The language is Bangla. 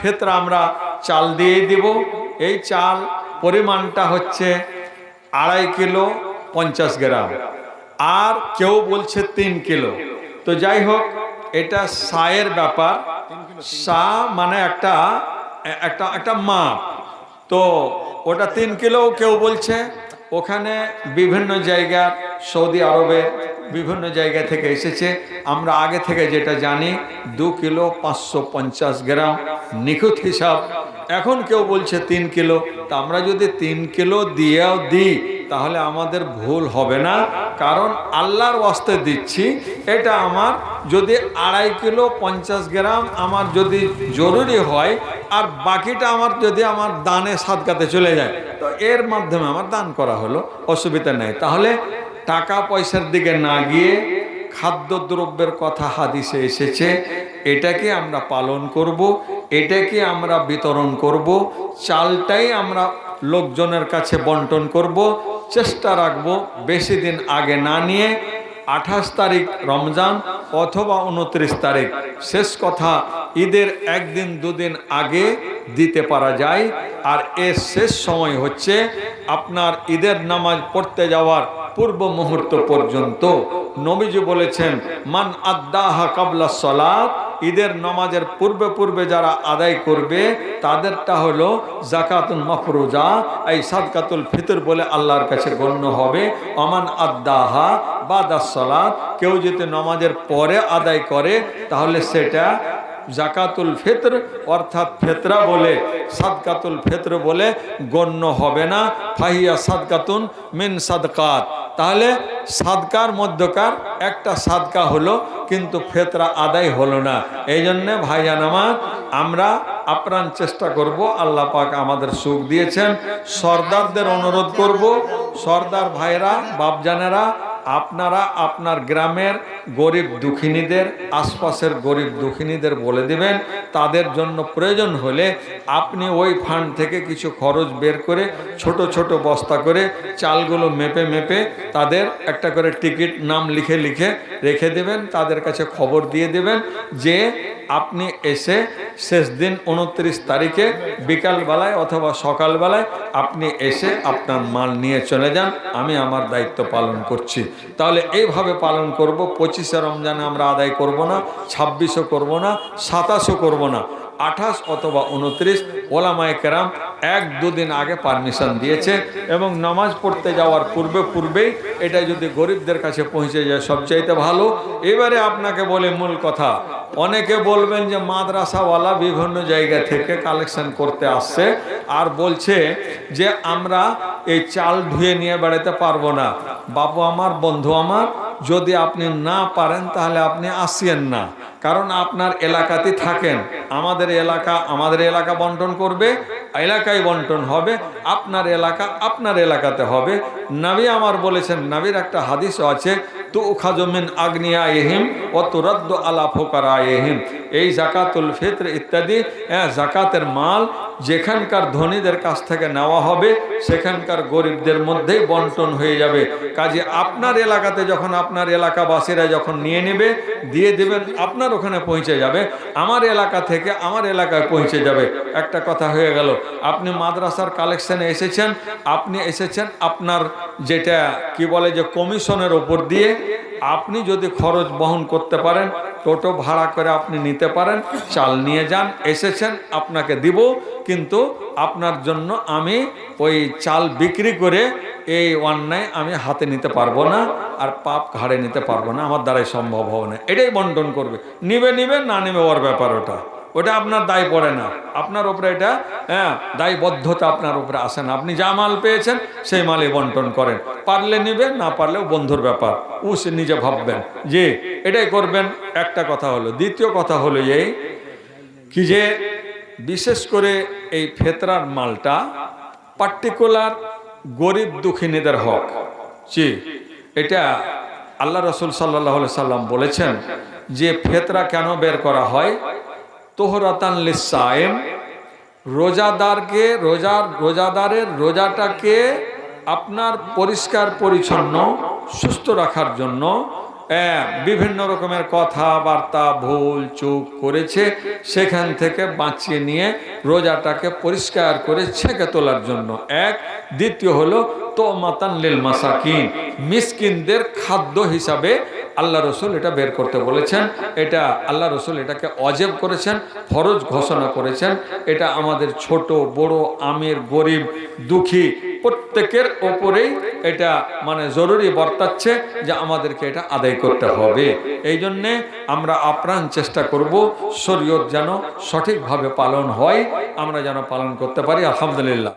ফেতরা আমরা চাল দিয়ে দিব। এই চাল পরিমাণটা হচ্ছে আড়াই কিলো পঞ্চাশ গ্রাম। আর কেউ বলছে তিন কিলো। তো যাই হোক, এটা সায়ের ব্যাপার। সা মানে একটা একটা একটা মাপ। তো ওটা তিন কিলো কেউ বলছে। ওখানে বিভিন্ন জায়গার, সৌদি আরবে বিভিন্ন জায়গা থেকে এসেছে। আমরা আগে থেকে যেটা জানি, দু কিলো পাঁচশো পঞ্চাশ গ্রাম। নিখুঁত হিসাব। এখন কেউ বলছে তিন কিলো। তা আমরা যদি তিন কিলো দিয়েও দিই, তাহলে আমাদের ভুল হবে না। কারণ আল্লাহর ওয়াস্তে দিচ্ছি। এটা আমার যদি আড়াই কিলো পঞ্চাশ গ্রাম আমার যদি জরুরি হয়, আর বাকিটা আমার যদি আমার দানে সাদকাতে চলে যায়, তো এর মাধ্যমে আমার দান করা হলো। অসুবিধা নেই। তাহলে টাকা পয়সার দিকে না গিয়ে খাদ্যদ্রব্যের কথা হাদিসে এসেছে। এটাকে আমরা পালন করব। এটাকে আমরা বিতরণ করব, চালটাই আমরা লোকজনের কাছে বন্টন করব, চেষ্টা রাখব বেশি দিন আগে না নিয়ে আঠাশ তারিখ রমজান অথবা উনত্রিশ তারিখ। শেষ কথা, ঈদের একদিন দুদিন আগে দিতে পারা যায়। আর এর শেষ সময় হচ্ছে আপনার ঈদের নামাজ পড়তে যাওয়ার পূর্ব মুহূর্ত পর্যন্ত। নবীজি বলেছেন, মান আদাহা কাবলা সলাত ঈদের নামাজের পূর্বে পূর্বে যারা আদায় করবে, তাদেরটা হলো জাকাতুল মফরুজা, এই সাদকাতুল ফিতর বলে আল্লাহর কাছে গণ্য হবে। অমান আদাহা বা সলাত, কেউ যদি নামাজের পরে আদায় করে, তাহলে সেটা জাকাতুল ফিতর অর্থাৎ ফেতরা বলে, সাদকাতুল ফিতর বলে গণ্য হবে না। ফাহিয়া সাদকাতুন মিন সাদকাত। তাহলে সাদকার, মধ্যকার, একটা সাদকা হলো, কিন্তু ফেতরা আদায় হলো না। এই জন্যে ভাইজান আমার, আমরা আপ্রাণ চেষ্টা করব, আল্লাহ পাক আমাদের সুখ দিয়েছেন। সর্দারদের অনুরোধ করব, সর্দার ভাইরা, বাপজানেরা আপনারা আপনার গ্রামের গরিব দুঃখিনীদের, আশপাশের গরিব দুঃখিনীদের বলে দিবেন, তাদের জন্য প্রয়োজন হলে আপনি ওই ফান্ড থেকে কিছু খরচ বের করে ছোট ছোট বস্তা করে চালগুলো মেপে মেপে তাদের একটা করে টিকিট নাম লিখে লিখে রেখে দেবেন, তাদের কাছে খবর দিয়ে দেবেন যে আপনি এসে শেষ দিন উনত্রিশ তারিখে বিকালবেলায় অথবা সকালবেলায় আপনি এসে আপনার মাল নিয়ে চলে যান, আমি আমার দায়িত্ব পালন করছি। তাহলে এইভাবে পালন করব, পঁচিশে রমজানে আমরা আদায় করব না, ছাব্বিশও করব না, সাতাশও করব না, আঠাশ অথবা উনত্রিশ, ওলামায় কেরাম এক দুদিন আগে পারমিশন দিয়েছে এবং নামাজ পড়তে যাওয়ার পূর্বে পূর্বেই এটা যদি গরিবদের কাছে পৌঁছে যায় সবচাইতে ভালো। এবারে আপনাকে বলে মূল কথা, অনেকে বলবেন যে মাদ্রাসাওয়ালা বিভিন্ন জায়গা থেকে কালেকশন করতে আসছে আর বলছে যে আমরা এই চাল ধুয়ে নিয়ে বেড়াতে পারব না। বাবু আমার, বন্ধু আমার, যদি আপনি না পারেন তাহলে আপনি আসিয়েন না। কারণ আপনার এলাকাতে থাকেন। আমাদের এলাকা আমাদের এলাকা বন্টন করবে, এলাকায় বন্টন হবে, আপনার এলাকা আপনার এলাকাতে হবে। নাবি আমার বলেছেন, নাবির একটা হাদিসও আছে তু খাজমিন আগ্নিয়া এহিম ও তুরদ্দ আলা ফোকারা এহিম এই জাকাতুল ফিত্র ইত্যাদি হ্যাঁ, জাকাতের মাল যেখানকার ধনীদের কাছ থেকে নেওয়া হবে সেখানকার গরিবদের মধ্যেই বন্টন হয়ে যাবে। কাজে আপনার এলাকাতে যখন আপনার এলাকাবাসীরা যখন নিয়ে নেবে দিয়ে দেবেন আপনার ওখানে পৌঁছে যাবে আমার এলাকা থেকে আমার এলাকায় পৌঁছে যাবে। একটা কথা হয়ে গেল আপনি মাদ্রাসার কালেকশানে এসেছেন আপনি এসেছেন আপনার যেটা কি বলে যে কমিশনের ওপর দিয়ে আপনি যদি খরচ বহন করতে পারেন টোটো ভাড়া করে আপনি নিতে পারেন, চাল নিয়ে যান, এসেছেন, আপনাকে দিব। কিন্তু আপনার জন্য আমি ওই চাল বিক্রি করে এই অন্যায় আমি হাতে নিতে পারব না আর পাপ ঘাড়ে নিতে পারব না। আমার দ্বারাই সম্ভব হবে না। এটাই বন্টন করবে। নিবে নিবে, না নেবে, ওর ব্যাপার ওটা। ওটা আপনার দায় পড়ে না। আপনার উপরে এটা হ্যাঁ দায়বদ্ধতা আপনার উপরে আসে না। আপনি যা মাল পেয়েছেন, সেই মালই বন্টন করেন। পারলে নেবেন, না পারলেও বন্ধুর ব্যাপার। ও সে নিজে ভাববেন যে, এটাই করবেন, একটা কথা হলো। দ্বিতীয় কথা হলো এই কি যে, বিশেষ করে এই ফেতরার মালটা পার্টিকুলার গরিব দুঃখিনীদের হক। জি, এটা আল্লাহ রসুল সাল্লাহ সাল্লাম বলেছেন যে, ফেতরা কেন বের করা হয়? তোহরাতান লিসায়েম রোজাদারকে রোজার রোজাদারের রোজাটাকে আপনার পরিষ্কার, পরিচ্ছন্ন, সুস্থ রাখার জন্য বিভিন্ন রকমের কথাবার্তা, ভুল, চুপ করেছে, সেখান থেকে বাঁচিয়ে নিয়ে রোজাটাকে পরিষ্কার করে ছেঁকে তোলার জন্য। এক, দ্বিতীয় হলো তো মাতান লিল মাসাকিন, মিসকিনদের খাদ্য হিসাবে আল্লাহ রসুল এটা বের করতে বলেছেন, এটা আল্লাহ রসুল এটাকে অজেব করেছেন, ফরজ ঘোষণা করেছেন, এটা আমাদের ছোট, বড়, আমের, গরিব, দুঃখী প্রত্যেকের ওপরেই এটা মানে জরুরি বর্তাচ্ছে যে আমাদেরকে এটা আদায় করতে হবে। এই জন্যে আমরা আপ্রাণ চেষ্টা করব শরীয়ত যেন সঠিকভাবে পালন হয়, আমরা যেন পালন করতে পারি, আলহামদুলিল্লাহ।